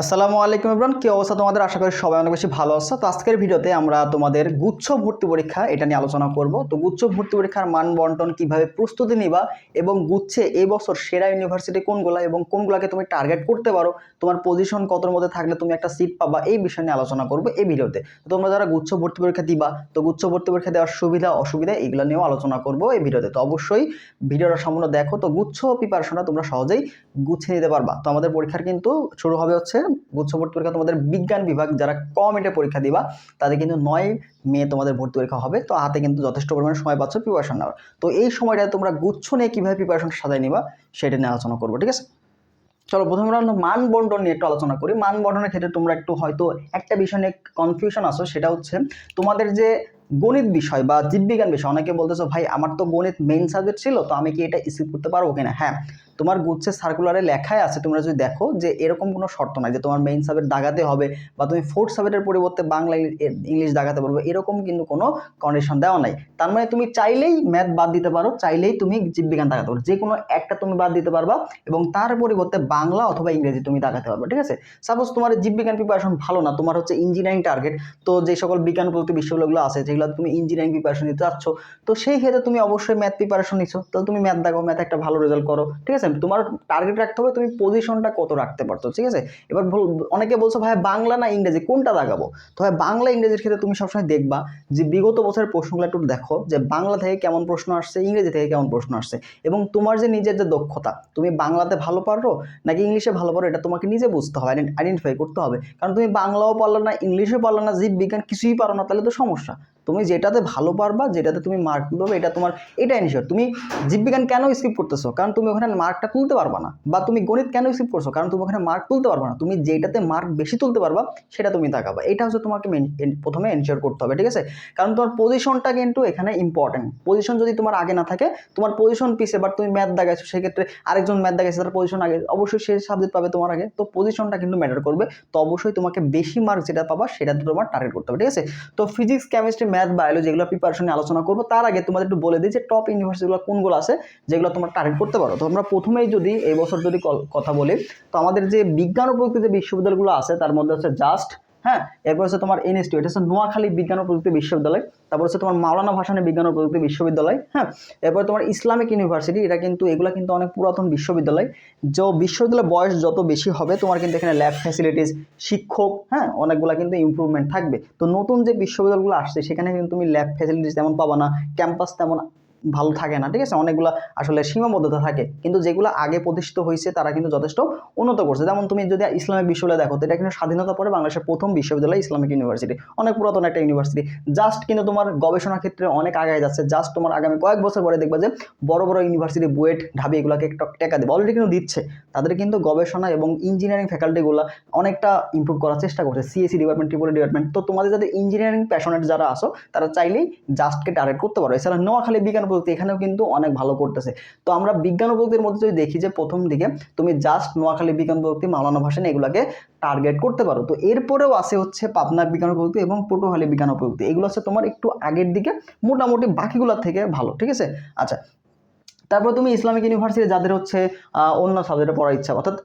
আসসালামু আলাইকুম ইমরান কি অবস্থা তোমাদের? আশা করি সবাই অনেক বেশি ভালো আছো। তো আজকের ভিডিওতে আমরা তোমাদের গুচ্ছ ভর্তি পরীক্ষা এটা নিয়ে আলোচনা করব। তো গুচ্ছ ভর্তি পরীক্ষার মান বন্টন কীভাবে প্রস্তুতি নিবা এবং গুচ্ছে এই বছর সেরা ইউনিভার্সিটি কোনগুলা এবং কোনগুলাকে তুমি টার্গেট করতে পারো, তোমার পজিশন কতর মধ্যে থাকলে তুমি একটা সিট পাবা, এই বিষয় নিয়ে আলোচনা করব এই ভিডিওতে। তো তোমরা যারা গুচ্ছ ভর্তি পরীক্ষা দিবা, তো গুচ্ছ ভর্তি পরীক্ষা দেওয়ার সুবিধা, অসুবিধা এগুলো নিয়েও আলোচনা করব এই ভিডিওতে। তো অবশ্যই ভিডিওটা সম্পূর্ণ দেখো। তো গুচ্ছ প্রিপারেশনটা তোমরা সহজেই গুছিয়ে নিতে পারবা। তো আমাদের পরীক্ষার কিন্তু শুরু হবে হচ্ছে গুচ্ছ ভর্তি পরীক্ষা তোমাদের বিজ্ঞান বিভাগ যারা কম এটা পরীক্ষা দিবা, তাদের কিন্তু নয় মে তোমাদের ভর্তি পরীক্ষা হবে। তো হাতে কিন্তু যথেষ্ট পরিমাণে সময় পাচ্ছ প্রিপারেশন নেওয়ার। তো এই সময়টা তোমরা গুচ্ছ নিয়ে কীভাবে প্রিপারেশন সাজাই নিবা, সেটা নিয়ে আলোচনা করব, ঠিক আছে? চলো, প্রথমে আমরা মান বন্টন নিয়ে একটু আলোচনা করি। মান বন্টনের ক্ষেত্রে তোমরা একটু হয়তো একটা বিষয় নিয়ে কনফিউশন আসো সেটা হচ্ছে তোমাদের যে গণিত বিষয় বা জীববিজ্ঞান বিষয়, অনেকে বলতেছো, ভাই, আমার তো গণিত মেইন সাবজেক্ট ছিল, তো আমি কি এটা স্কিপ করতে পারব কিনা? হ্যাঁ তোমার গুচ্ছের সার্কুলারে লেখাই আছে, তোমরা যদি দেখো যে এরকম কোনো শর্ত নাই যে তোমার মেইন সাবজেক্ট দাগাতে হবে বা তুমি ফোর্থ সাবজেক্টের পরিবর্তে বাংলা ইংলিশ দাগাতে পারবে, এরকম কিন্তু কোনো কন্ডিশন দেওয়া নাই। তার মানে তুমি চাইলেই ম্যাথ বাদ দিতে পারো, চাইলেই তুমি জীববিজ্ঞান দাগাতে পারো, যে কোনো একটা তুমি বাদ দিতে পারবা এবং তার পরিবর্তে বাংলা অথবা ইংরেজি তুমি দাগাতে পারবে, ঠিক আছে? সাপোজ তোমার জীববিজ্ঞান প্রিপারেশন ভালো না, তোমার হচ্ছে ইঞ্জিনিয়ারিং টার্গেট তো যে সকল বিজ্ঞান প্রযুক্তি বিশ্ববিদ্যালয়গুলো আছে, যেগুলো তুমি ইঞ্জিনিয়ারিং প্রিপারেশন দিতে চাচ্ছ, তো সেই ক্ষেত্রে তুমি অবশ্যই ম্যাথ প্রিপারেশন নিচ্ছ তাহলে তুমি ম্যাথ দাগো ম্যাথ একটা ভালো রেজাল্ট করো, ঠিক আছে? তোমার টার্গেট রাখতে হবে তুমি পজিশনটা কত রাখতে পারছ, ঠিক আছে? এবার অনেকে বলছো, ভাই, বাংলা না ইংরেজি? কোনটা লাগাবো? তো ভাই, বাংলা ইংরেজির ক্ষেত্রে তুমি সবসময় দেখবা যে বিগত বছরের প্রশ্নগুলো একটু দেখো, যে বাংলা থেকে কেমন প্রশ্ন আসছে, ইংরেজি থেকে কেমন প্রশ্ন আসছে? এবং তোমার যে নিজের যে দক্ষতা, তুমি বাংলাতে ভালো পারো নাকি ইংলিশে ভালো পারো, এটা তোমাকে নিজে বুঝতে হবে আইডেন্টিফাই করতে হবে। কারণ তুমি বাংলাও পারল না, ইংলিশও পারল না জীব বিজ্ঞান কিছুই পারো না, তাহলে তো সমস্যা। তুমি যেটাতে ভালো পারবা, যেটাতে তুমি মার্ক পাবে, এটা তোমার এটা এনশিওর তুমি জীববিজ্ঞান কেন স্কিপ করতেছো? কারণ তুমি ওখানে মার্কটা তুলতে পারবা না। বা তুমি গণিত কেন স্কিপ করছ? কারণ তুমি ওখানে মার্ক তুলতে পারবা না। তুমি যেটাতে মার্ক বেশি তুলতে পারবা, সেটা তুমি তাকাবা। এটা হচ্ছে তোমাকে প্রথমে এনশিওর করতে হবে, ঠিক আছে? কারণ তোমার পজিশনটা কিন্তু এখানে ইম্পর্টেন্ট পজিশন যদি তোমার আগে না থাকে, তোমার পজিশন পিছে বাট তুমি ম্যাথ দাগাইছো সেক্ষেত্রে আরেকজন ম্যাথ দাগাইছে তার পজিশন আগে, অবশ্যই সে সাবজেক্ট পাবে তোমার আগে। তো পজিশনটা কিন্তু ম্যাটার করবে। তো অবশ্যই তোমাকে বেশি মার্ক যেটা পাবা, সেটাতে তোমার টার্গেট করতে হবে, ঠিক আছে? তো ফিজিক্স কেমিস্ট্রি ম্যাথ বায়োলজি যেগুলো প্রিপারেশন নিয়ে আলোচনা করব, তার আগে তোমাদের একটু বলে দিই যে টপ ইউনিভার্সিটিগুলো কোনগুলো আছে, যেগুলো তোমরা টার্গেট করতে পারো। তো আমরা প্রথমেই যদি এই বছর যদি কথা বলি, তো আমাদের যে বিজ্ঞান ও প্রযুক্তি যে বিশ্ববিদ্যালয়গুলো আছে, তার মধ্যে হচ্ছে জাস্ট হ্যাঁ? এরপর হচ্ছে তোমার ইনস্টিটিউট এটা হচ্ছে নোয়াখালী বিজ্ঞান ও প্রযুক্তি বিশ্ববিদ্যালয়, তারপর হচ্ছে তোমার মাওলানা ভাসানী বিজ্ঞান ও প্রযুক্তি বিশ্ববিদ্যালয় হ্যাঁ? এরপর তোমার ইসলামিক ইউনিভার্সিটি, এটা কিন্তু, এগুলো কিন্তু অনেক পুরাতন বিশ্ববিদ্যালয়, যে, বিশ্ববিদ্যালয়ের বয়স যত বেশি হবে, তোমার কিন্তু এখানে ল্যাব ফ্যাসিলিটিস শিক্ষক হ্যাঁ? অনেকগুলো কিন্তু ইমপ্রুভমেন্ট থাকবে। তো নতুন যে বিশ্ববিদ্যালয়গুলো আসছে, সেখানে কিন্তু তুমি ল্যাব ফ্যাসিলিটিস তেমন পাবা না ক্যাম্পাস তেমন ভালো থাকে না, ঠিক আছে? অনেকগুলো আসলে সীমাবদ্ধতা থাকে। কিন্তু যেগুলো আগে প্রতিষ্ঠিত হয়েছে, তারা কিন্তু যথেষ্ট উন্নত করছে। যেমন তুমি যদি ইসলামিক বিশ্ববিদ্যালয় দেখো এটা কিন্তু স্বাধীনতা পরে বাংলাদেশের প্রথম বিশ্ববিদ্যালয় ইসলামিক ইউনিভার্সিটি। অনেক পুরাতন একটা ইউনিভার্সিটি। জাস্ট কিন্তু তোমার গবেষণা ক্ষেত্রে অনেক আগায় যাচ্ছে। জাস্ট তোমার আগামী কয়েক বছর পরে দেখবা যে, বড় বড় ইউনিভার্সিটি, বুয়েট, ঢাবি এগুলোকে টেকা দেবে। অলরেডি কিন্তু দিচ্ছে। তাদের কিন্তু গবেষণা এবং ইঞ্জিনিয়ারিং ফ্যাকাল্টিগুলো অনেকটা ইমপ্রুভ করার চেষ্টা করছে। সিএসসি ডিপার্টমেন্ট ট্রিপল ডিপার্টমেন্ট তো তোমাদের যাদের ইঞ্জিনিয়ারিং প্যাশনেট যারা আসো তারা চাইলেই জাস্টকে টার্গেট করতে পারো। এছাড়া নোয়াখালী বিজ্ঞান প্রযুক্তি এখানেও কিন্তু অনেক ভালো করতেছে। তো আমরা বিজ্ঞান ও প্রযুক্তির মধ্যে যদি দেখি যে প্রথম দিকে তুমি জাস্ট নোয়াখালী বিজ্ঞান প্রযুক্তি, মাওলানা ভাসান এগুলোকে টার্গেট করতে পারো। তো এরপরেও আছে হচ্ছে পাবনা বিজ্ঞান প্রযুক্তি এবং পটুয়াখালী বিজ্ঞান প্রযুক্তি। এগুলো হচ্ছে তোমার একটু আগের দিকে মোটামুটি বাকিগুলোর থেকে ভালো, ঠিক আছে? আচ্ছা তারপর তুমি ইসলামিক ইউনিভার্সিটি, যাদের হচ্ছে অন্য সাবজেক্টে পড়ার ইচ্ছা, অর্থাৎ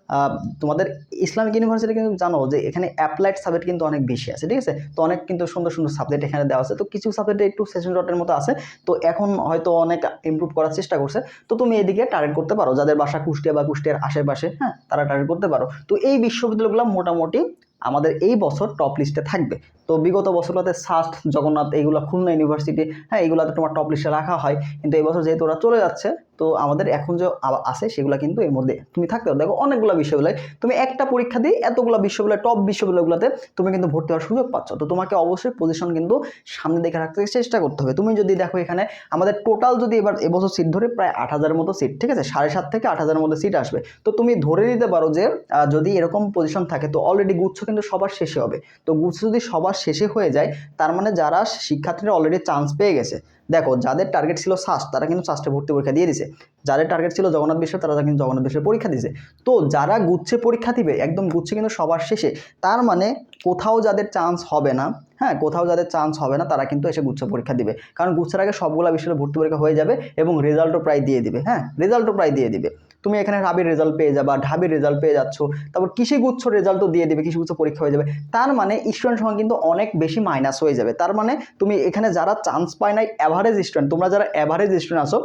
তোমাদের ইসলামিক ইউনিভার্সিটি কিন্তু জানো যে এখানে অ্যাপ্লাইড সাবজেক্ট কিন্তু অনেক বেশি আছে, ঠিক আছে? তো অনেক কিন্তু সুন্দর সুন্দর সাবজেক্ট এখানে দেওয়া আছে। তো কিছু সাবজেক্টে একটু সেশন ডটের মতো আছে। তো এখন হয়তো অনেক ইমপ্রুভ করার চেষ্টা করছে। তো তুমি এদিকে টার্গেট করতে পারো। যাদের বাসা কুষ্টিয়া বা কুষ্টিয়ার আশেপাশে হ্যাঁ তারা টার্গেট করতে পারো। তো এই বিশ্ববিদ্যালয়গুলো মোটামুটি আমাদের এই বছর টপ লিস্টে থাকবে। তো বিগত বছরগুলোতে সাস্ট, জগন্নাথ এইগুলো খুলনা ইউনিভার্সিটি হ্যাঁ এগুলোতে তোমার টপ লিস্টে রাখা হয়। কিন্তু এই বছর যেহেতু ওরা চলে যাচ্ছে, তো আমাদের এখন যে আ- আছে সেগুলো কিন্তু এর মধ্যে তুমি থাকতে পারো। দেখো অনেকগুলো বিশ্ববিদ্যালয়, তুমি একটা পরীক্ষা দিয়ে এতগুলো বিশ্ববিদ্যালয় টপ বিশ্ববিদ্যালয়গুলোতে তুমি কিন্তু ভর্তি হওয়ার সুযোগ পাচ্ছ। তো তোমাকে অবশ্যই পজিশন কিন্তু সামনে দেখে রাখতে চেষ্টা করতে হবে। তুমি যদি দেখো এখানে আমাদের টোটাল যদি এবার এবছর সিট ধরে প্রায় আট হাজারের মতো সিট ঠিক আছে? সাড়ে সাত থেকে আট হাজারের মধ্যে সিট আসবে। তো তুমি ধরে নিতে পারো যে যদি এরকম পজিশন থাকে, তো অলরেডি গুচ্ছ কিন্তু সবার শেষে হবে। তো গুচ্ছ যদি সবার শেষে হয়ে যায়, তার মানে যারা শিক্ষার্থীরা অলরেডি চান্স পেয়ে গেছে। দেখো, যাদের টার্গেট ছিল সাস্ট তারা কিন্তু সাস্টে ভর্তি পরীক্ষা দিয়ে দিছে যাদের টার্গেট ছিল জগন্নাথ বিশ্ব, তারা কিন্তু জগন্নাথ বিশ্বের পরীক্ষা দিছে তো যারা গুচ্ছে পরীক্ষা দিবে, একদম গুচ্ছে কিন্তু সবার শেষে, তার মানে কোথাও যাদের চান্স হবে না হ্যাঁ কোথাও যাদের চান্স হবে না, তারা কিন্তু এসে গুচ্ছ পরীক্ষা দিবে। কারণ গুচ্ছের আগে সবগুলো বিষয়ে ভর্তি পরীক্ষা হয়ে যাবে এবং রেজাল্টও প্রায় দিয়ে দিবে হ্যাঁ রেজাল্টও প্রায় দিয়ে দিবে। তুমি এখানে রাবির রেজাল্ট পেয়ে যাবা, ঢাবির রেজাল্ট পেয়ে যাচ্ছ, তারপর কৃষিগুচ্ছ রেজাল্টও দিয়ে দেবে কৃষিগুচ্ছ পরীক্ষা হয়ে যাবে। তার মানে স্টুডেন্ট সংখ্যা কিন্তু অনেক বেশি মাইনাস হয়ে যাবে। তার মানে তুমি এখানে যারা চান্স পায় নাই অ্যাভারেজ স্টুডেন্ট তোমরা যারা অ্যাভারেজ স্টুডেন্ট আসো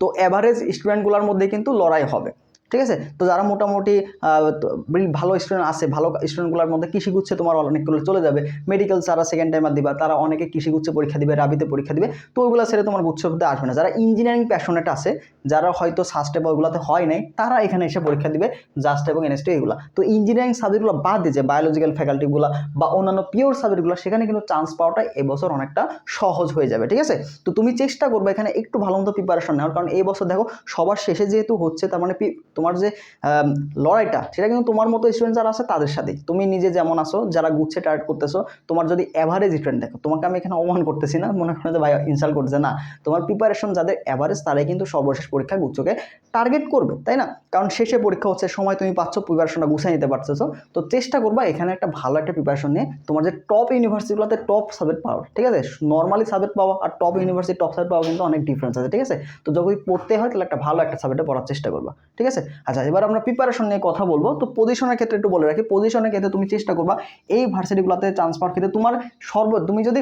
তো অ্যাভারেজ স্টুডেন্টগুলোর মধ্যে কিন্তু লড়াই হবে। ঠিক আছে? তো যারা মোটামুটি ভালো স্টুডেন্ট আছে, ভালো স্টুডেন্টগুলোর মধ্যে কৃষিগুচ্ছে তোমার অনেকগুলো চলে যাবে। মেডিকেল যারা সেকেন্ড টাইমার দিবা, তারা অনেকে কৃষিগুচ্ছে পরীক্ষা দিবে, রাবিতে পরীক্ষা দিবে, তো ওইগুলো ছেড়ে তোমার গুচ্ছ হতে আসবে না। যারা ইঞ্জিনিয়ারিং প্যাশনেট আছে, যারা হয়তো সাস্টে বা হয় নাই, তারা এখানে এসে পরীক্ষা দিবে জাস্ট এবং এনএসটি এগুলো। তো ইঞ্জিনিয়ারিং সাবজেক্টগুলো বাদ দিয়ে যে বায়োলজিক্যাল ফ্যাকাল্টিগুলো বা অন্যান্য পিওর সাবজেক্টগুলো সেখানে কিন্তু চান্স পাওয়াটা এবছর অনেকটা সহজ হয়ে যাবে, ঠিক আছে? তো তুমি চেষ্টা করবে এখানে একটু ভালো মতো প্রিপারেশন নেওয়ার। কারণ এই বছর দেখো, সবার শেষে যেহেতু হচ্ছে, তার মানে তোমার যে লড়াইটা, সেটা কিন্তু তোমার মতো স্টুডেন্ট যারা আছে তাদের সাথেই তুমি নিজে যেমন আসো যারা গুচ্ছে টার্গেট করতেছো, তোমার যদি অ্যাভারেজ স্টুডেন্ট দেখো, তোমাকে আমি এখানে অপমান করতেছি না, মনে করো যে ভাই ইনসাল্ট করছে না। তোমার প্রিপারেশন যাদের অ্যাভারেজ তারাই কিন্তু সর্বশেষ পরীক্ষা গুচ্ছকে টার্গেট করবে, তাই না? কারণ শেষে পরীক্ষা হচ্ছে, সময় তুমি পাচ্ছ প্রিপারেশনটা গুছিয়ে নিতে পারতেছো। তো চেষ্টা করবা এখানে একটা ভালো একটা প্রিপারেশন নিয়ে তোমার যে টপ ইউনিভার্সিটিগুলোতে টপ সাবজেক্ট পাওয়া ঠিক আছে? নর্মালি সাবজেক্ট পাওয়া আর টপ ইউনিভার্সিটি টপ সাবজেক্ট পাওয়া কিন্তু অনেক ডিফারেন্স আছে, ঠিক আছে? তো যদি পড়তে হয়, তাহলে একটা ভালো একটা সাবজেক্টে পড়ার চেষ্টা করবা, ঠিক আছে? আচ্ছা এবার আমরা প্রিপারেশন নিয়ে কথা বলব। তো পজিশনের ক্ষেত্রে একটু বলে রাখি পজিশনের ক্ষেত্রে তুমি চেষ্টা করবা, এই ভার্সিটিগুলোতে চান্স পাওয়ার ক্ষেত্রে তোমার সর্ব, তুমি যদি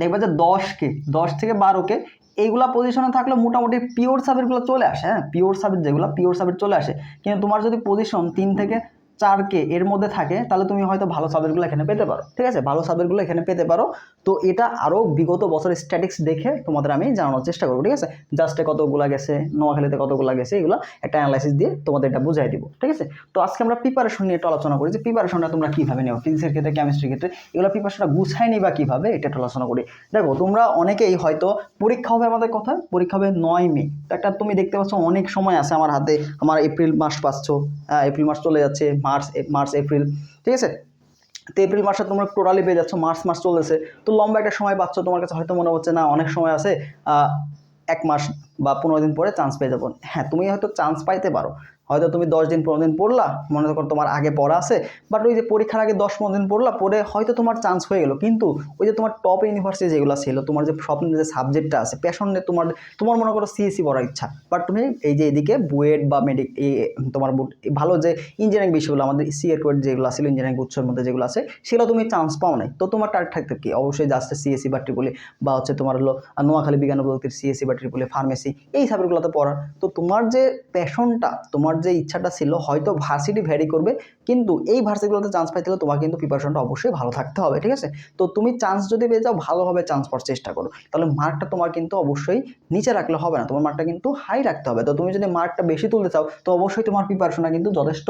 দেখবা যে দশকে, দশ থেকে বারোকে এইগুলা পজিশনে থাকলে মোটামুটি পিওর সাবজেক্টগুলো চলে আসে হ্যাঁ? পিওর সাবজেক্ট যেগুলো পিওর সাবজেক্ট চলে আসে। কিন্তু তোমার যদি পজিশন তিন থেকে চার কে এর মধ্যে থাকে, তাহলে তুমি হয়তো ভালো সাবজেক্টগুলো এখানে পেতে পারো। ঠিক আছে? ভালো সাবজেক্টগুলো এখানে পেতে পারো। তো এটা আরও বিগত বছরের স্ট্যাটিক্স দেখে তোমাদের আমি জানানোর চেষ্টা করব, ঠিক আছে? জাস্টে কতগুলো গেছে, নোয়াখালীতে কতগুলো গেছে, এগুলো একটা অ্যানালাইসিস দিয়ে তোমাদের এটা বুঝাই দিব, ঠিক আছে? তো আজকে আমরা প্রিপারেশন নিয়ে একটু আলোচনা করি যে প্রিপারেশনটা তোমরা কীভাবে নেও ফিজিক্সের ক্ষেত্রে কেমিস্ট্রির ক্ষেত্রে, এগুলো প্রিপারেশনটা গুছাই নিবা কীভাবে, এটা একটু আলোচনা করি। দেখো, তোমরা অনেকেই হয়তো পরীক্ষা হবে আমাদের কথা, পরীক্ষা হবে নয় মে। একটা তুমি দেখতে পাচ্ছ অনেক সময় আছে আমার হাতে, আমার এপ্রিল মাস পাচ্ছ এপ্রিল মাস চলে যাচ্ছে মার্চ মার্চ, এপ্রিল, ঠিক আছে? তো এপ্রিল মাসে তোমরা টোটালি পেয়ে যাচ্ছ, মার্চ, মাস চলেছে তো লম্বা একটা সময় পাচ্ছ, তোমার কাছে হয়তো মনে হচ্ছে, না, অনেক সময় আছে এক মাস বা পনেরো দিন পরে চান্স পেয়ে যাব। হ্যাঁ তুমি হয়তো চান্স পাইতে পারো। হয়তো তুমি দশ দিন, পনেরো দিন পড়লা, মনে করো তোমার আগে পড়া আছে বাট ওই যে পরীক্ষার আগে দশ, পনেরো দিন পড়লা, পড়ে হয়তো তোমার চান্স হয়ে গেলো। কিন্তু ওই যে তোমার টপ ইউনিভার্সিটি যেগুলো ছিল, তোমার যে স্বপ্নের যে সাবজেক্টটা আছে প্যাশনে তোমার তোমার মনে করো সিএসসি পড়ার ইচ্ছা। বাট তুমি এই যে এদিকে বুয়েট বা মেডিক তোমার ভালো যে ইঞ্জিনিয়ারিং বিষয়গুলো, আমাদের সিএর কোয়েট যেগুলো আছে ইঞ্জিনিয়ারিং উৎসের মধ্যে যেগুলো আছে, সেগুলো তুমি চান্স পাও নাই। তো তোমার টার্গেট থাকতে কি? অবশ্যই জাস্ট সিএসসি বা ট্রিপলি বা হচ্ছে তোমার হলো নোয়াখালী বিজ্ঞান প্রযুক্তির সিএসসি বা ট্রিপলি ফার্মেসি এই সাবজেক্টগুলোতে পড়ার। তো তোমার যে প্যাশনটা তোমার যে ইচ্ছাটা ছিল, হয়তো ভার্সিটি ভ্যারি করবে, কিন্তু এই ভার্সিটিগুলোতে চান্স পাইতে হলে তোমার কিন্তু প্রিপারেশনটা অবশ্যই ভালো থাকতে হবে, ঠিক আছে? তো তুমি চান্স যদি পেয়ে যাও, ভালোভাবে চান্স পাওয়ার চেষ্টা করো। তাহলে মার্কটা তোমার কিন্তু অবশ্যই নিচে রাখলে হবে না, তোমার মার্কটা কিন্তু হাই রাখতে হবে। তো তুমি যদি মার্কটা বেশি তুলতে চাও, তো অবশ্যই তোমার প্রিপারেশনটা কিন্তু যথেষ্ট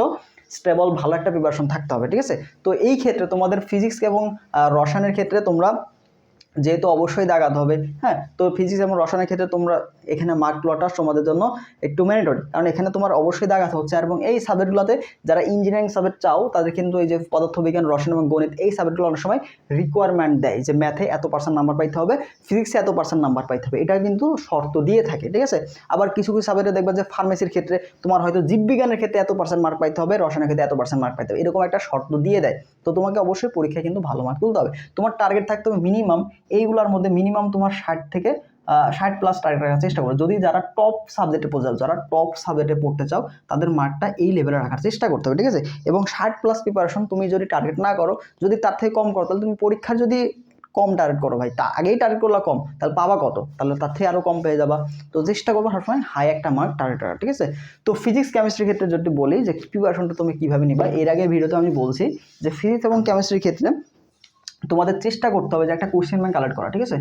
স্টেবল ভালো একটা প্রিপারেশন থাকতে হবে, ঠিক আছে? তো এই ক্ষেত্রে তোমাদের ফিজিক্স এবং রসায়নের ক্ষেত্রে তোমরা যেহেতু অবশ্যই দাগাতে হবে হ্যাঁ? তো ফিজিক্স এবং রসায়নের ক্ষেত্রে তোমরা এখানে মার্ক লটা তোমাদের জন্য একটু ম্যান্ডেটরি কারণ এখানে তোমার অবশ্যই দাগাতে হচ্ছে এবং এই সাবজেক্টগুলোতে যারা ইঞ্জিনিয়ারিং সাবজেক্ট চাও, তাদের কিন্তু এই যে পদার্থবিজ্ঞান, রসায়ন এবং গণিত, এই সাবজেক্টগুলো অনেক সময় রিকোয়ারমেন্ট দেয় যে ম্যাথে এত পার্সেন্ট নাম্বার পাইতে হবে ফিজিক্সে এত পার্সেন্ট নাম্বার পাইতে হবে। এটা কিন্তু শর্ত দিয়ে থাকে, ঠিক আছে? আবার কিছু কিছু সাবজেক্টে দেখবা যে ফার্মেসির ক্ষেত্রে তোমার হয়তো জীববিজ্ঞানের ক্ষেত্রে এত পার্সেন্ট মার্ক পাইতে হবে, রসায়নের ক্ষেত্রে এত পার্সেন্ট মার্ক পাইতে হবে। এরকম একটা শর্ত দিয়ে দেয়। তো তোমাকে অবশ্যই পরীক্ষায় কিন্তু ভালো মার্ক তুলতে হবে। তোমার টার্গেট থাকতে হবে মিনিমাম এইগুলোর মধ্যে মিনিমাম তোমার ষাট থেকে ষাট প্লাস টার্গেট রাখার চেষ্টা করো। যদি যারা টপ সাবজেক্টে পড়তে চাও, যারা টপ সাবজেক্টে পড়তে চাও, তাদের মার্কটা এই লেভেলে রাখার চেষ্টা করতে হবে, ঠিক আছে? এবং ষাট প্লাস প্রিপারেশন তুমি যদি টার্গেট না করো, যদি তার থেকে কম করো, তাহলে তুমি পরীক্ষার যদি কম টার্গেট করো ভাই, তা আগেই টার্গেট করলা কম, তাহলে পাবা কত? তাহলে তার থেকে আরও কম পেয়ে যাবা। তো চেষ্টা করব সবসময় হাই একটা মার্ক টার্গেট রাখা ঠিক আছে? তো ফিজিক্স কেমিস্ট্রির ক্ষেত্রে যদি বলি যে প্রিপারেশনটা তুমি কীভাবে নিবা, এর আগে ভিডিওতে আমি বলছি যে ফিজিক্স এবং কেমিস্ট্রির ক্ষেত্রে তোমাদের চেষ্টা করতে হবে যে একটা কোশ্চেন ব্যাংক কালেক্ট করা ঠিক আছে?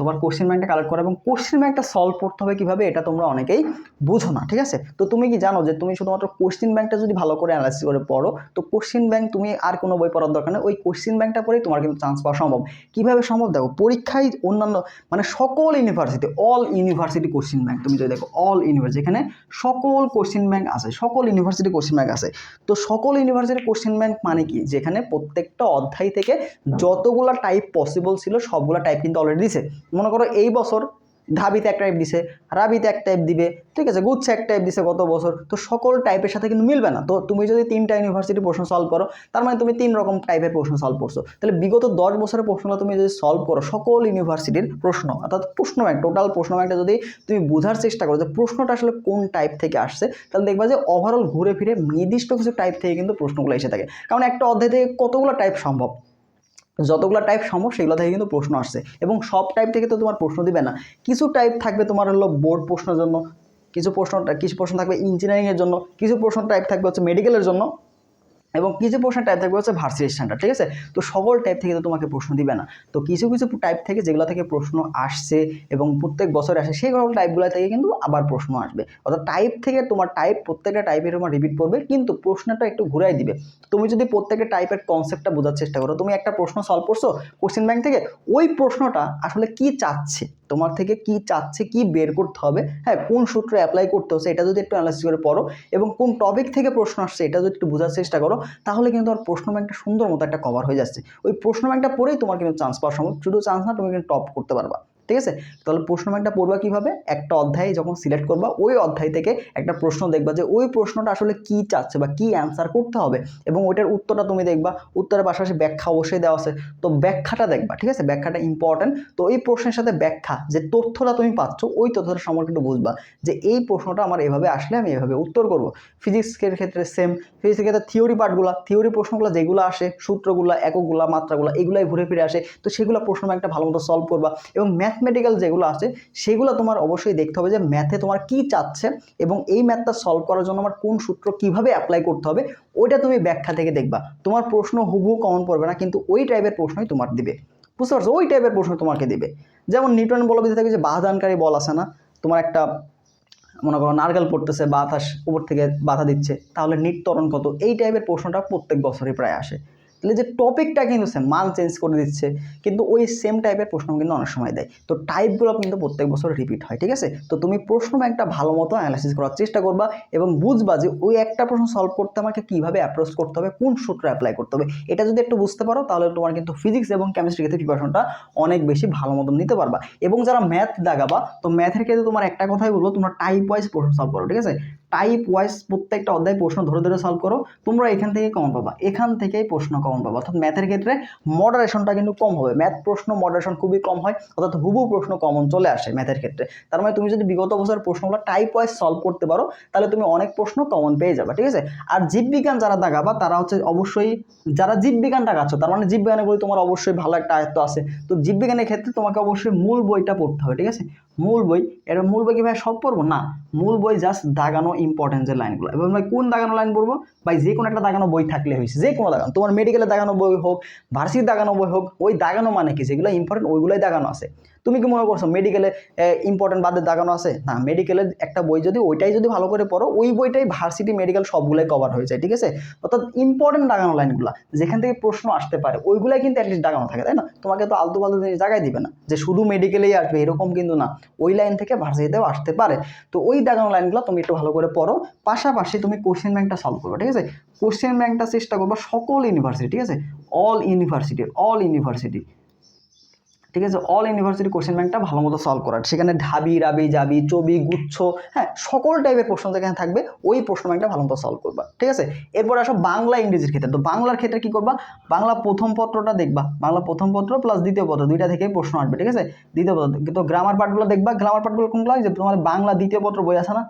তোমার কোশ্চেন ব্যাংকটা কালেক্ট করা এবং কোশ্চেন ব্যাংকটা সলভ করতে হবে কীভাবে এটা তোমরা অনেকেই বুঝো না, ঠিক আছে? তো তুমি কি জানো যে তুমি শুধুমাত্র কোশ্চেন ব্যাংকটা যদি ভালো করে অ্যানালাইসিস করে পড়ো, তো কোশ্চেন ব্যাংক তুমি আর কোনো বই পড়ার দরকার নেই, ওই কোশ্চেন ব্যাংকটা পড়েই তোমার কিন্তু চান্স পাওয়া সম্ভব। কীভাবে সম্ভব? দেখো, পরীক্ষায় অন্যান্য মানে সকল university all university question bank তুমি যদি দেখো অল ইউনিভার্সিটি এখানে সকল কোশ্চেন ব্যাংক আছে, সকল ইউনিভার্সিটি কোশ্চেন ব্যাংক আছে, তো সকল ইউনিভার্সিটি কোশ্চেন ব্যাংক মানে কি? যেখানে প্রত্যেকটা অধ্যায় থেকে যতগুলা টাইপ পসিবল ছিল, সবগুলা টাইপ কিন্তু অলরেডি দিছে। মনে করো এই বছর ঢাবিতে এক টাইপ দিছে, রাবিতে এক টাইপ দিবে, ঠিক আছে, গুচ্ছে এক টাইপ দিছে গত বছর, তো সকল টাইপের সাথে কিন্তু মিলবে না। তো তুমি যদি তিনটা ইউনিভার্সিটি প্রশ্ন সলভ করো, তার মানে তুমি তিন রকম টাইপের প্রশ্ন সলভ করছ। তাহলে বিগত দশ বছরের প্রশ্নগুলো তুমি যদি সলভ করো, সকল ইউনিভার্সিটির প্রশ্ন, অর্থাৎ প্রশ্ন ব্যাংক টোটাল প্রশ্ন ব্যাংকটা যদি তুমি বোঝার চেষ্টা করো যে প্রশ্নটা আসলে কোন টাইপ থেকে আসছে, তাহলে দেখবা যে ওভারঅল ঘুরে ফিরে নির্দিষ্ট কিছু টাইপ থেকে কিন্তু প্রশ্নগুলো এসে থাকে। কারণ একটা অধ্যায় থেকে কতগুলো টাইপ সম্ভব? যতগুলো টাইপ সম্ভব সেগুলো থেকে কিন্তু প্রশ্ন আসছে। এবং সব টাইপ থেকে তো তোমার প্রশ্ন দিবে না। কিছু টাইপ থাকবে তোমার হলো বোর্ড প্রশ্নের জন্য, কিছু প্রশ্ন কিছু প্রশ্ন থাকবে ইঞ্জিনিয়ারিংয়ের জন্য, কিছু প্রশ্ন টাইপ থাকবে হচ্ছে মেডিকেলের জন্য। এবং কিছু প্রশ্ন টাইপ থাকবে হচ্ছে ভার্সিটি স্ট্যান্ডার্ড ঠিক আছে? তো সকল টাইপ থেকে তো তোমাকে প্রশ্ন দিবে না। তো কিছু কিছু টাইপ থেকে যেগুলো থেকে প্রশ্ন আসছে এবং প্রত্যেক বছর আসে, সেই সকল টাইপগুলো থেকে কিন্তু আবার প্রশ্ন আসবে। অর্থাৎ টাইপ থেকে তোমার টাইপ প্রত্যেকটা টাইপের তোমার রিপিট পড়বে কিন্তু প্রশ্নটা একটু ঘুরাই দিবে। তুমি যদি প্রত্যেকটা টাইপের কনসেপ্টটা বোঝার চেষ্টা করো, তুমি একটা প্রশ্ন সলভ করছ কোশ্চেন ব্যাংক থেকে, ওই প্রশ্নটা আসলে কি চাচ্ছে? তোমার থেকে কি চাচ্ছে, কি বের করতে হবে হ্যাঁ কোন সূত্র অ্যাপ্লাই করতে হচ্ছে, এটা যদি একটু অ্যানালাইসিস করে পড়ো এবং কোন টপিক থেকে প্রশ্ন আসছে, এটা যদি একটু বোঝার চেষ্টা করো, তাহলে কিন্তু তোমার প্রশ্ন ব্যাংকটা সুন্দর মতো একটা কভার হয়ে যাচ্ছে। ওই প্রশ্ন ব্যাংকটা পড়েই তোমার কিন্তু চান্স পাওয়ার সম্ভব। শুধু চান্স না, তুমি কিন্তু টপ করতে পারবা। ঠিক আছে? তাহলে প্রশ্ন ব্যাংকটা পড়বা কীভাবে? একটা অধ্যায় যখন সিলেক্ট করবা, ওই অধ্যায় থেকে একটা প্রশ্ন দেখবা যে ওই প্রশ্নটা আসলে কি চাচ্ছে বা কি অ্যান্সার করতে হবে এবং ওইটার উত্তরটা তুমি দেখবা। উত্তরের পাশাপাশি ব্যাখ্যা অবশ্যই দেওয়া আছে। তো ব্যাখ্যাটা দেখবা, ঠিক আছে? ব্যাখ্যাটা ইম্পর্ট্যান্ট তো এই প্রশ্নের সাথে ব্যাখ্যা, যে তথ্যটা তুমি পাচ্ছ, ওই তথ্যটা সম্পর্কে একটু বুঝবা যে এই প্রশ্নটা আমার এভাবে আসলে আমি এভাবে উত্তর করব। ফিজিক্সের ক্ষেত্রে সেম ফিজিক্সের ক্ষেত্রে থিওরি পার্টগুলো থিওরি প্রশ্নগুলো যেগুলো আসে, সূত্রগুলো, এককগুলো, মাত্রাগুলো, এগুলাই ঘুরে ফিরে আসে। তো সেগুলো প্রশ্ন একটা ভালো মতো সলভ করবা এবং ম্যাথমেটিক্যাল যেগুলো আছে, সেগুলো তোমার অবশ্যই দেখতে হবে যে ম্যাথে তোমার কি চাচ্ছে এবং এই ম্যাথটা সলভ করার জন্য আমার কোন সূত্র কীভাবে অ্যাপ্লাই করতে হবে, ওইটা তুমি ব্যাখ্যা থেকে দেখবা। তোমার প্রশ্ন হুবহু কমন পড়বে না, কিন্তু ওই টাইপের প্রশ্নই তোমার দিবে। বুঝতে পারছ? ওই টাইপের প্রশ্ন তোমাকে দিবে। যেমন নিউটন বলবিদ্যা থেকে যে বাধাদানকারী বল আছে না, তোমার একটা, মনে করো নারকেল পড়তেছে, বাতাস উপর থেকে বাধা দিচ্ছে, তাহলে নিট ত্বরণ কত? এই টাইপের প্রশ্নটা প্রত্যেক বছরই প্রায় আসে। তাহলে যে টপিকটা কিন্তু সেম মান চেঞ্জ করে দিচ্ছে। কিন্তু ওই সেম টাইপের প্রশ্ন কিন্তু অনেক সময় দেয়। তো টাইপগুলো কিন্তু প্রত্যেক বছর রিপিট হয়, ঠিক আছে? তো তুমি প্রশ্ন একটা ভালো মতো অ্যানালাইসিস করার চেষ্টা করবা এবং বুঝবা যে ওই একটা প্রশ্ন সলভ করতে আমাকে কীভাবে অ্যাপ্রোচ করতে হবে, কোন সূত্র অ্যাপ্লাই করতে হবে। এটা যদি একটু বুঝতে পারো, তাহলে তোমার কিন্তু ফিজিক্স এবং কেমিস্ট্রি ক্ষেত্রে প্রিপারেশনটা অনেক বেশি ভালো মতন নিতে পারবা। এবং যারা ম্যাথ দাগাবা তো ম্যাথের ক্ষেত্রে তোমার একটা কথাই বলব, তোমরা টাইপ ওয়াইজ প্রশ্ন সলভ করো, ঠিক আছে? টাইপ ওয়াইজ প্রত্যেকটা অধ্যায় প্রশ্ন ধরে ধরে সলভ করো, তোমরা এখান থেকে কমন পাবা। এখান থেকেই প্রশ্ন কমন পাবা। অর্থাৎ ম্যাথের ক্ষেত্রে মডারেশনটা কিন্তু কম হবে। ম্যাথ প্রশ্ন মডারেশন খুবই কম হয়, অর্থাৎ হুবু প্রশ্ন কমন চলে আসে ম্যাথের ক্ষেত্রে। তার মানে তুমি যদি বিগত বছরের প্রশ্নগুলো টাইপ ওয়াইজ সলভ করতে পারো, তাহলে তুমি অনেক প্রশ্ন কমন পেয়ে যাবে, ঠিক আছে? আর জীববিজ্ঞান যারা দাগাবা তারা হচ্ছে অবশ্যই, যারা জীববিজ্ঞান দাগাচ্ছ তার মানে জীববিজ্ঞানের বই তোমার অবশ্যই ভালো একটা আয়ত্ত আছে। তো জীববিজ্ঞানের ক্ষেত্রে তোমাকে অবশ্যই মূল বইটা পড়তে হবে, ঠিক আছে? মূল বই, এটা মূল বই কি ভাই সব পড়ব? না, মূল বই জাস্ট দাগানো ইম্পর্টেন্ট যে লাইনগুলো এবার ভাই, কোন দাগানো লাইন পড়ব? বা যে কোনো একটা দাগানো বই থাকলে হয়েছে, যে কোনো দাগানো। তোমার মেডিকেলে দাগানো বই হোক ভার্সিটি দাগানো বই হোক, ওই দাগানো মানে কি? যেগুলো ইম্পর্টেন্ট ওইগুলোই দাগানো আছে। তুমি কি মনে করছ মেডিকেলে ইম্পর্টেন্ট বাদে দাগানো আছে? না মেডিকেলের একটা বই যদি, ওইটাই যদি ভালো করে পড়ো, ওই বইটাই ভার্সিটি মেডিকেল সবগুলোই কভার হয়ে যায়, ঠিক আছে? অর্থাৎ ইম্পর্টেন্ট দাগানো লাইনগুলো, যেখান থেকে প্রশ্ন আসতে পারে, ওইগুলাই কিন্তু অ্যাটলিস্ট দাগানো থাকে, তাই না? তোমাকে তো আলতু ফালতু জিনিস জায়গায় দিবে না, যে শুধু মেডিকেলেই আসবে, এরকম কিন্তু না, ওই লাইন থেকে ভার্সিটিতেও আসতে পারে। তো ওই দাগানো লাইনগুলো তুমি একটু ভালো করে পড়ো, পাশাপাশি তুমি কোশ্চেন ব্যাংকটা সলভ করবে ঠিক আছে? কোশ্চেন ব্যাংকটা চেষ্টা করব সকল ইউনিভার্সিটি ঠিক আছে? অল ইউনিভার্সিটি অল ইউনিভার্সিটি ঠিক আছে? অল ইউনিভার্সিটি কোশ্চেন ব্যাংকটা ভালো মতো সলভ করার। সেখানে ঢাবি, রাবি, জাবি, চবি, গুচ্ছ হ্যাঁ সকল টাইপের প্রশ্ন যেখানে থাকবে। ওই প্রশ্ন ব্যাংকটা ভালো মতো সলভ করবা। ঠিক আছে? এরপর আসো বাংলা ইংরেজির ক্ষেত্রে। তো বাংলার ক্ষেত্রে কি করবা? বাংলা প্রথম পত্রটা দেখবা। বাংলা প্রথম পত্র প্লাস দ্বিতীয় পত্র। দুইটা থেকে প্রশ্ন আসবে। ঠিক আছে? দ্বিতীয় পত্র। কিন্তু গ্রামার পার্টগুলো দেখবা। গ্রামার পার্টগুলো কোনগুলো? যে তোমার বাংলা দ্বিতীয় পত্র বই আছে না?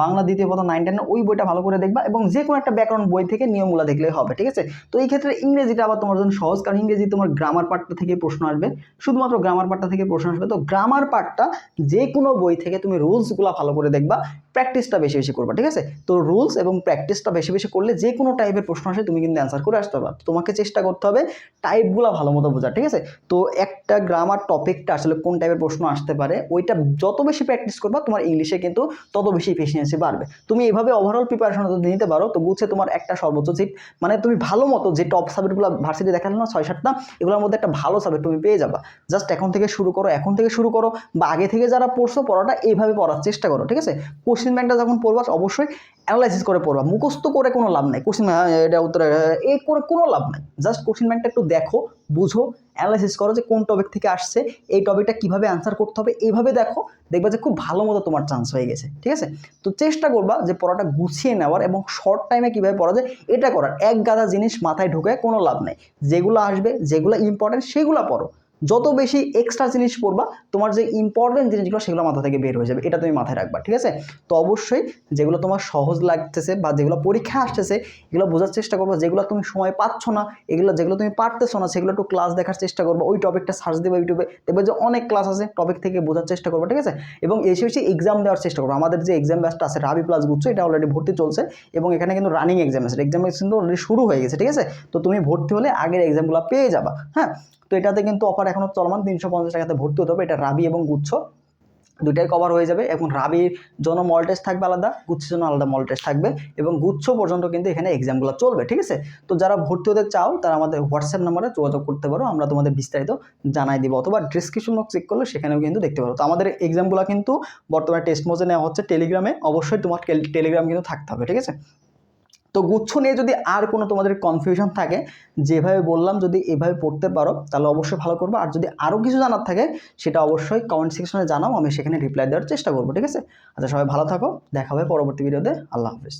বাংলা দ্বিতীয় পত্র নাইন টেন ওই বইটা ভালো করে দেখবা এবং যে কোনো একটা ব্যাকরণ বই থেকে নিয়মগুলো দেখলেই হবে, ঠিক আছে? তো এই ক্ষেত্রে ইংরেজিটা আবার তোমার জন্য সহজ, কারণ ইংরেজি তোমার গ্রামার পার্টটা থেকে প্রশ্ন আসবে। শুধুমাত্র গ্রামার পার্টটা থেকে প্রশ্ন আসবে, তো গ্রামার পার্টটা যে কোনো বই থেকে তুমি রুলসগুলো ভালো করে দেখবা প্র্যাকটিসটা বেশি বেশি করবা, ঠিক আছে? তো রুলস এবং প্র্যাকটিসটা বেশি বেশি করলে যে কোনো টাইপের প্রশ্ন আসে, তুমি কিন্তু অ্যান্সার করে আসতে পারবা। তোমাকে চেষ্টা করতে হবে টাইপগুলো ভালো মতো বোঝা ঠিক আছে? তো একটা গ্রামার টপিকটা আসলে কোন টাইপের প্রশ্ন আসতে পারে, ওইটা যত বেশি প্র্যাকটিস করবা, তোমার ইংলিশে কিন্তু তত বেশি এফিসিয়েন্সি এফিসিয়েন্সি বাড়বে তুমি এভাবে ওভারঅল প্রিপারেশন নিতে পারো তো গুছে তোমার একটা সর্বোচ্চ সিট মানে তুমি ভালো মতো যে টপ সাবজেক্টগুলো ভার্সিটি দেখাল না ছয় সাতটা এগুলোর মধ্যে একটা ভালো সাবজেক্ট তুমি পেয়ে যাবা জাস্ট এখন থেকে শুরু করো এখন থেকে শুরু করো বা আগে থেকে যারা পড়ছো পড়াটা এইভাবে পড়ার চেষ্টা করো ঠিক আছে কোশ্চেন ব্যাংকটা যখন পড়বা অবশ্যই অ্যানালাইসিস করে পড়বা মুখস্থ করে কোনো লাভ নাই কোশ্চেন এটা উত্তর এ করে কোনো লাভ নাই জাস্ট কোশ্চেন ব্যাংকটা একটু দেখো বুঝো অ্যানালাইসিস করো যে কোন টপিক থেকে আসছে, এই টপিকটা কীভাবে অ্যান্সার করতে হবে, এইভাবে দেখো, দেখবা যে খুব ভালো মতো তোমার চান্স হয়ে গেছে, ঠিক আছে? তো চেষ্টা করবা যে পড়াটা গুছিয়ে নেওয়ার এবং শর্ট টাইমে কীভাবে পড়া যায়, এটা করার। এক গাদা জিনিস মাথায় ঢুকে কোনো লাভ নেই। যেগুলো আসবে, যেগুলো ইম্পর্টেন্ট সেগুলো পড়ো। যত বেশি এক্সট্রা জিনিস পড়বা তোমার যে ইম্পর্টেন্ট জিনিসগুলো সেগুলো মাথা থেকে বের হয়ে যাবে। এটা তুমি মাথায় রাখবা, ঠিক আছে? তো অবশ্যই যেগুলো তোমার সহজ লাগতেছে বা যেগুলো পরীক্ষা আসতেছে, এগুলো বোঝার চেষ্টা করব। যেগুলো তুমি সময় পাচ্ছ না, এগুলো যেগুলো তুমি পারতেছো না, সেগুলো একটু ক্লাস দেখার চেষ্টা করব। ওই টপিকটা সার্চ দেবে ইউটিউবে দেখবে যে অনেক ক্লাস আছে টপিক থেকে বোঝার চেষ্টা করব, ঠিক আছে? এবং এসে বেশি এক্সাম দেওয়ার চেষ্টা করব। আমাদের যে এক্সাম ব্যাচটা আছে রাবি প্লাস গুচ্ছ, এটা অলরেডি ভর্তি চলছে এবং এখানে কিন্তু রানিং এক্সাম আছে। এক্সাম কিন্তু অলরেডি শুরু হয়ে গেছে, ঠিক আছে? তো তুমি ভর্তি হলে আগের এক্সামগুলো পেয়ে যাবা হ্যাঁ? তো এটাতে কিন্তু অফার এখনও চলমান তিনশো পঞ্চাশ টাকাতে ভর্তি হতে হবে। এটা রাবি এবং গুচ্ছ। দুটাই কভার হয়ে যাবে। এখন রাবির জন্য মল টেস্ট থাকবে আলাদা, গুচ্ছের জন্য আলাদা মল টেস্ট থাকবে এবং গুচ্ছ পর্যন্ত কিন্তু এখানে এক্সামগুলো চলবে, ঠিক আছে? তো যারা ভর্তি হতে চাও, তারা আমাদের হোয়াটসঅ্যাপ নাম্বারে যোগাযোগ করতে পারো। আমরা তোমাদের বিস্তারিত জানাই দিব অথবা ডিসক্রিপশন বক্স চেক করলে সেখানেও কিন্তু দেখতে পারো। তো আমাদের এক্সামগুলো কিন্তু বর্তমানে টেস্ট মোজে নেওয়া হচ্ছে। টেলিগ্রামে অবশ্যই তোমার টেলিগ্রাম কিন্তু থাকতে হবে, ঠিক আছে? তো গুচ্ছ নিয়ে যদি আর কোনো তোমাদের কনফিউশন থাকে, যেভাবে বললাম যদি এভাবে পড়তে পারো, তাহলে অবশ্যই ভালো করব। আর যদি আরও কিছু জানার থাকে, সেটা অবশ্যই কমেন্ট সেকশনে জানাও, আমি সেখানে রিপ্লাই দেওয়ার চেষ্টা করব, ঠিক আছে? আচ্ছা সবাই ভালো থাকো, দেখা হবে পরবর্তী ভিডিওতে আল্লাহ হাফিজ।